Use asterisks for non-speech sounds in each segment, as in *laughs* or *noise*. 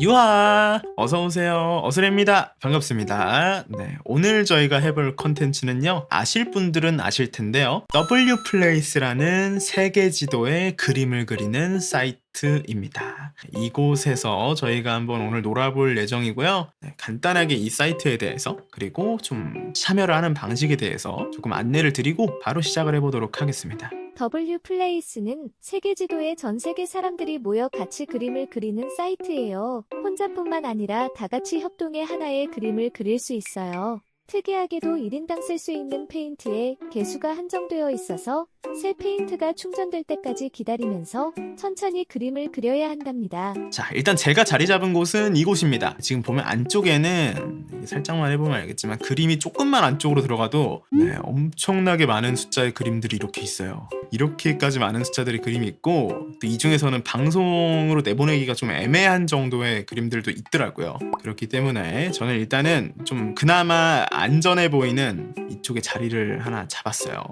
유하. 어서 오세요. 어스레입니다. 반갑습니다. 네 오늘 저희가 해볼 컨텐츠는요 아실 분들은 아실 텐데요. W 플레이스라는 세계 지도의 그림을 그리는 사이트 입니다 이곳에서 저희가 한번 오늘 놀아볼 예정이고요 네, 간단하게 이 사이트에 대해서 그리고 좀 참여를 하는 방식에 대해서 조금 안내를 드리고 바로 시작을 해보도록 하겠습니다 W 플레이스는 세계 지도에 전 세계 사람들이 모여 같이 그림을 그리는 사이트예요. 혼자뿐만 아니라 다 같이 협동해 하나의 그림을 그릴 수 있어요. 특이하게도 1인당 쓸 수 있는 페인트에 개수가 한정되어 있어서 새 페인트가 충전될 때까지 기다리면서 천천히 그림을 그려야 한답니다. 자, 일단 제가 자리 잡은 곳은 이곳입니다. 지금 보면 안쪽에는 살짝만 해보면 알겠지만 그림이 조금만 안쪽으로 들어가도 네, 엄청나게 많은 숫자의 그림들이 이렇게 있어요. 이렇게까지 많은 숫자들의 그림이 있고 또 이 중에서는 방송으로 내보내기가 좀 애매한 정도의 그림들도 있더라고요. 그렇기 때문에 저는 일단은 좀 그나마 안전해 보이는 이쪽에 자리를 하나 잡았어요.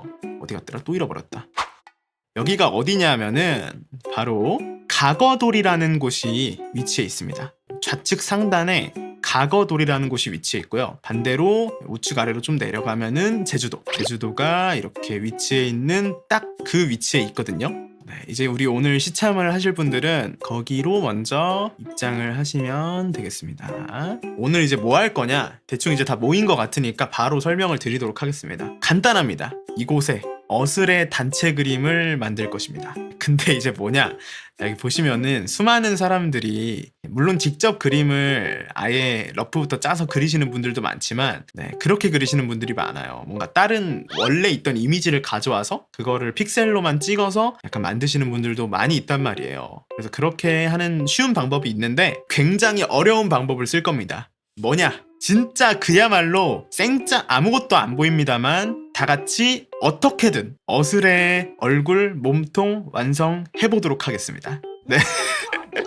어디 갔더라? 또 잃어버렸다. 여기가 어디냐면은 바로 가거돌이라는 곳이 위치해 있습니다. 좌측 상단에 가거돌이라는 곳이 위치해 있고요. 반대로 우측 아래로 좀 내려가면은 제주도. 제주도가 이렇게 위치해 있는 딱 그 위치에 있거든요. 네, 이제 우리 오늘 시참을 하실 분들은 거기로 먼저 입장을 하시면 되겠습니다. 오늘 이제 뭐 할 거냐? 대충 이제 다 모인 것 같으니까 바로 설명을 드리도록 하겠습니다. 간단합니다. 이곳에 어슬의 단체 그림을 만들 것입니다. 근데 이제 뭐냐? 여기 보시면은 수많은 사람들이 물론 직접 그림을 아예 러프부터 짜서 그리시는 분들도 많지만 네, 그렇게 그리시는 분들이 많아요. 뭔가 다른 원래 있던 이미지를 가져와서 그거를 픽셀로만 찍어서 약간 만드시는 분들도 많이 있단 말이에요. 그래서 그렇게 하는 쉬운 방법이 있는데 굉장히 어려운 방법을 쓸 겁니다. 뭐냐? 진짜 그야말로 생짜 아무것도 안 보입니다만 다 같이 어떻게든 어슬의 얼굴, 몸통 완성해 보도록 하겠습니다. 네. *laughs*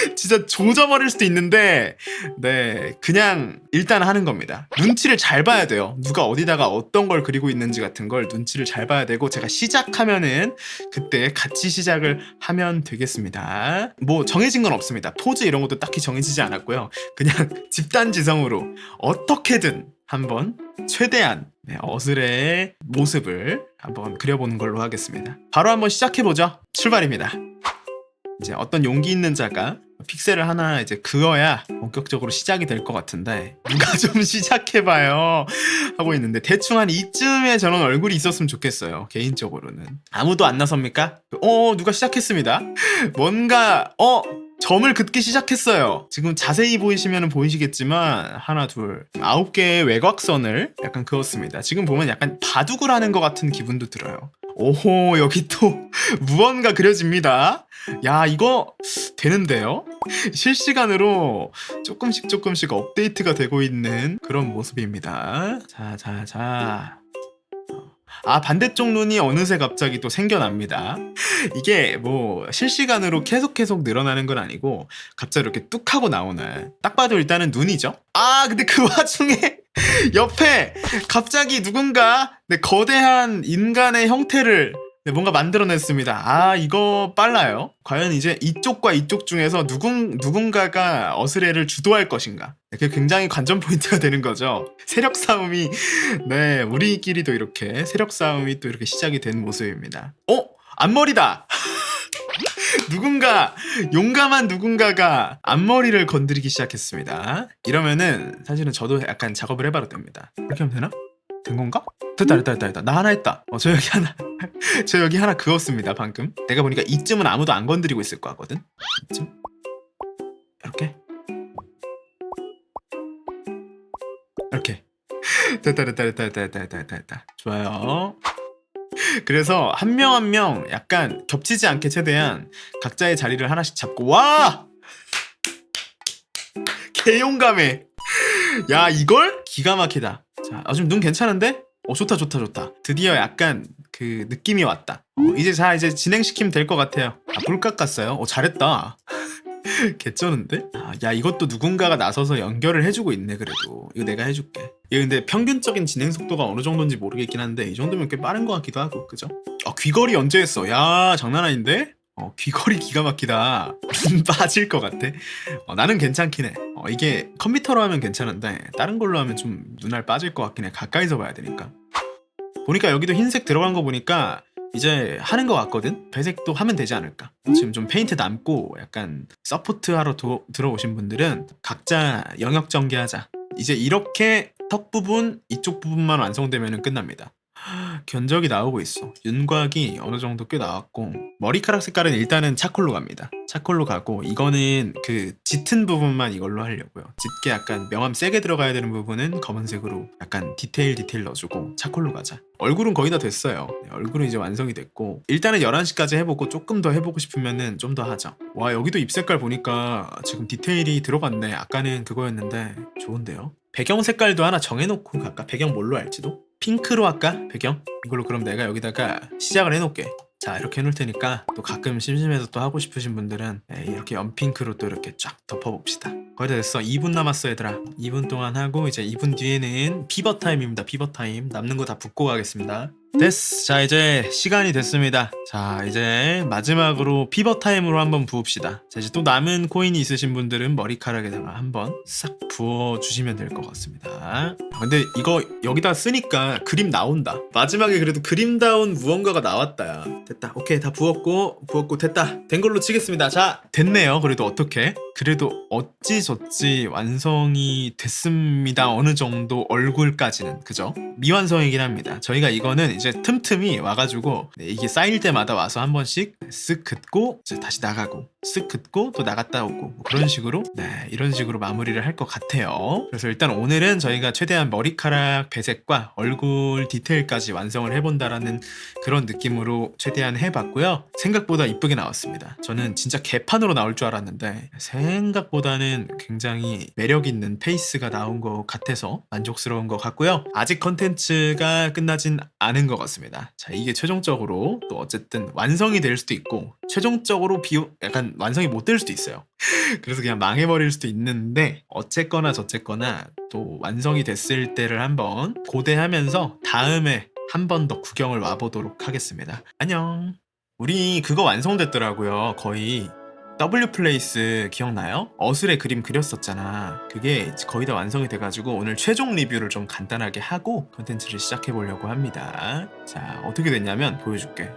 *laughs* 진짜 조져버릴 수도 있는데, 네, 그냥 일단 하는 겁니다. 눈치를 잘 봐야 돼요. 누가 어디다가 어떤 걸 그리고 있는지 같은 걸 눈치를 잘 봐야 되고, 제가 시작하면은 그때 같이 시작을 하면 되겠습니다. 뭐 정해진 건 없습니다. 포즈 이런 것도 딱히 정해지지 않았고요. 그냥 *laughs* 집단지성으로 어떻게든 한번 최대한 네, 어슬의 모습을 한번 그려보는 걸로 하겠습니다. 바로 한번 시작해보죠. 출발입니다. 이제 어떤 용기 있는 자가 픽셀을 하나 이제 그어야 본격적으로 시작이 될 것 같은데 누가 *laughs* 좀 시작해봐요 하고 있는데 대충 한 이쯤에 저런 얼굴이 있었으면 좋겠어요 개인적으로는 아무도 안 나섭니까? 어 누가 시작했습니다 *laughs* 뭔가 어 점을 긋기 시작했어요. 지금 자세히 보이시면 보이시겠지만 하나 둘 아홉 개의 외곽선을 약간 그었습니다. 지금 보면 약간 바둑을 하는 것 같은 기분도 들어요. 오호 여기 또 *laughs* 무언가 그려집니다. 야 이거 되는데요? 실시간으로 조금씩 조금씩 업데이트가 되고 있는 그런 모습입니다. 자 자, 자. 아 반대쪽 눈이 어느새 갑자기 또 생겨납니다. 이게 뭐 실시간으로 계속 계속 늘어나는 건 아니고 갑자기 이렇게 뚝 하고 나오네. 딱 봐도 일단은 눈이죠. 아 근데 그 *laughs* 와중에 옆에 갑자기 누군가 네, 거대한 인간의 형태를 네, 뭔가 만들어냈습니다. 아 이거 빨라요. 과연 이제 이쪽과 이쪽 중에서 누군 누군가가 어스레를 주도할 것인가? 네, 그게 굉장히 관전 포인트가 되는 거죠. 세력 싸움이 네 우리끼리도 이렇게 세력 싸움이 또 이렇게 시작이 된 모습입니다. 어 앞머리다. *laughs* 누군가 용감한 누군가가 앞머리를 건드리기 시작했습니다. 이러면은 사실은 저도 약간 작업을 해봐도 됩니다. 이렇게 하면 되나? 된 건가? 됐다 됐다 됐다 됐다. 나 하나 했다. 어, 저 여기 하나. *laughs* 저 여기 하나 그었습니다 방금. 내가 보니까 이쯤은 아무도 안 건드리고 있을 거 같거든. 이쯤? 이렇게? 이렇게. *laughs* 됐다 됐다 됐다 됐다 됐다 됐다 됐다 좋아요. 그래서 한 명 한 명 약간 겹치지 않게 최대한 각자의 자리를 하나씩 잡고 와! 개용감해 야 이걸? 기가 막히다 자 아, 지금 눈 괜찮은데 어 좋다 좋다 좋다 드디어 약간 그 느낌이 왔다 어, 이제 자 이제 진행시키면 될 것 같아요 아 불 깎았어요 어 잘했다 *laughs* 개쩌는데? 아, 야 이것도 누군가가 나서서 연결을 해주고 있네 그래도 이거 내가 해줄게 이거 근데 평균적인 진행 속도가 어느 정도인지 모르겠긴 한데 이 정도면 꽤 빠른 것 같기도 하고 그죠? 아 귀걸이 언제 했어? 야 장난 아닌데? 어, 귀걸이 기가 막히다. 눈 *laughs* 빠질 것 같아. 어, 나는 괜찮긴 해. 어, 이게 컴퓨터로 하면 괜찮은데 다른 걸로 하면 좀 눈알 빠질 것 같긴 해. 가까이서 봐야 되니까. 보니까 여기도 흰색 들어간 거 보니까 이제 하는 것 같거든? 배색도 하면 되지 않을까? 지금 좀 페인트 남고 약간 서포트 하러 도- 들어오신 분들은 각자 영역 전개하자. 이제 이렇게 턱 부분, 이쪽 부분만 완성되면 끝납니다. 견적이 나오고 있어. 윤곽이 어느 정도 꽤 나왔고 머리카락 색깔은 일단은 차콜로 갑니다. 차콜로 가고 이거는 그 짙은 부분만 이걸로 하려고요. 짙게 약간 명암 세게 들어가야 되는 부분은 검은색으로 약간 디테일 디테일 넣어주고 차콜로 가자. 얼굴은 거의 다 됐어요. 네, 얼굴은 이제 완성이 됐고 일단은 11시까지 해보고 조금 더 해보고 싶으면은 좀 더 하자. 와 여기도 입 색깔 보니까 지금 디테일이 들어갔네. 아까는 그거였는데 좋은데요. 배경 색깔도 하나 정해놓고 갈까? 배경 뭘로 할지도? 핑크로 할까? 배경? 이걸로 그럼 내가 여기다가 시작을 해놓을게. 자 이렇게 해놓을 테니까 또 가끔 심심해서 또 하고 싶으신 분들은 네, 이렇게 연핑크로 또 이렇게 쫙 덮어봅시다. 거의 다 됐어. 2분 남았어 얘들아. 2분 동안 하고 이제 2분 뒤에는 피벗 타임입니다. 피벗 타임. 남는 거 다 붓고 가겠습니다. 됐어. 자 이제 시간이 됐습니다. 자 이제 마지막으로 피벗 타임으로 한번 부읍시다. 자 이제 또 남은 코인이 있으신 분들은 머리카락에다가 한번 싹 부어 주시면 될 것 같습니다. 근데 이거 여기다 쓰니까 그림 나온다. 마지막에 그래도 그림다운 무언가가 나왔다. 야. 됐다. 오케이 다 부었고 부었고 됐다. 된 걸로 치겠습니다. 자 됐네요. 그래도 어떻게? 그래도 어찌 저찌 완성이 됐습니다. 어느 정도 얼굴까지는 그죠? 미완성이긴 합니다. 저희가 이거는 이제 틈틈이 와가지고 네, 이게 쌓일 때마다 와서 한 번씩 쓱 긋고 이제 다시 나가고 쓱 긋고 또 나갔다 오고 뭐 그런 식으로 네 이런 식으로 마무리를 할 것 같아요. 그래서 일단 오늘은 저희가 최대한 머리카락 배색과 얼굴 디테일까지 완성을 해본다라는 그런 느낌으로 최대한 해봤고요. 생각보다 이쁘게 나왔습니다. 저는 진짜 개판으로 나올 줄 알았는데 생각보다는 굉장히 매력 있는 페이스가 나온 것 같아서 만족스러운 것 같고요. 아직 컨텐츠가 끝나진 않은 것 같습니다. 자, 이게 최종적으로 또 어쨌든 완성이 될 수도 있고 최종적으로 비 약간 완성이 못 될 수도 있어요. *laughs* 그래서 그냥 망해버릴 수도 있는데 어쨌거나 저쨌거나 또 완성이 됐을 때를 한번 고대하면서 다음에 한 번 더 구경을 와보도록 하겠습니다. 안녕. 우리 그거 완성됐더라고요. 거의 W 플레이스 기억나요? 어슬에 그림 그렸었잖아. 그게 거의 다 완성이 돼가지고 오늘 최종 리뷰를 좀 간단하게 하고 컨텐츠를 시작해 보려고 합니다. 자, 어떻게 됐냐면 보여줄게.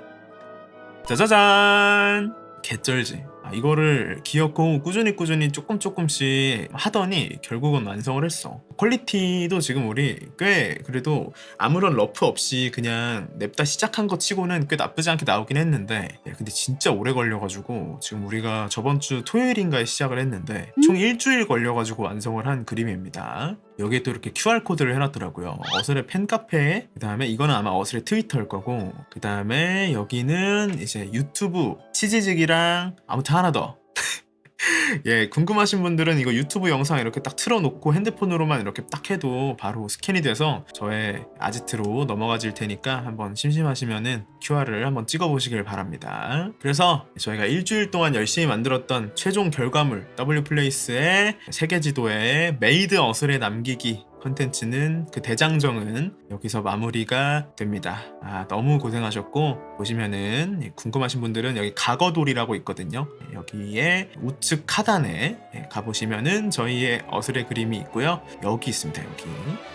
짜자잔! 개쩔지. 아, 이거를 귀엽고 꾸준히 꾸준히 조금 조금씩 하더니 결국은 완성을 했어. 퀄리티도 지금 우리 꽤 그래도 아무런 러프 없이 그냥 냅다 시작한 것 치고는 꽤 나쁘지 않게 나오긴 했는데 예, 근데 진짜 오래 걸려가지고 지금 우리가 저번 주 토요일인가에 시작을 했는데 총 일주일 걸려가지고 완성을 한 그림입니다. 여기에 또 이렇게 QR코드를 해놨더라고요. 어슬의 팬카페, 그 다음에 이거는 아마 어슬의 트위터일 거고, 그 다음에 여기는 이제 유튜브 치즈직이랑 아무튼 하나 더. *laughs* 예, 궁금하신 분들은 이거 유튜브 영상 이렇게 딱 틀어놓고 핸드폰으로만 이렇게 딱 해도 바로 스캔이 돼서 저의 아지트로 넘어가질 테니까 한번 심심하시면은 QR을 한번 찍어보시길 바랍니다. 그래서 저희가 일주일 동안 열심히 만들었던 최종 결과물 W플레이스의 세계지도에 메이드 어슬에 남기기 컨텐츠는 그 대장정은 여기서 마무리가 됩니다. 아, 너무 고생하셨고 보시면은 궁금하신 분들은 여기 각어돌이라고 있거든요. 예, 여기에 우측 하단에 예, 가보시면은 저희의 어슬의 그림이 있고요. 여기 있습니다. 여기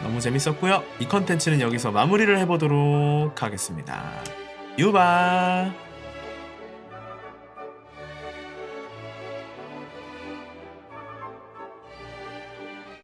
너무 재밌었고요. 이 컨텐츠는 여기서 마무리를 해보도록 하겠습니다. 유바.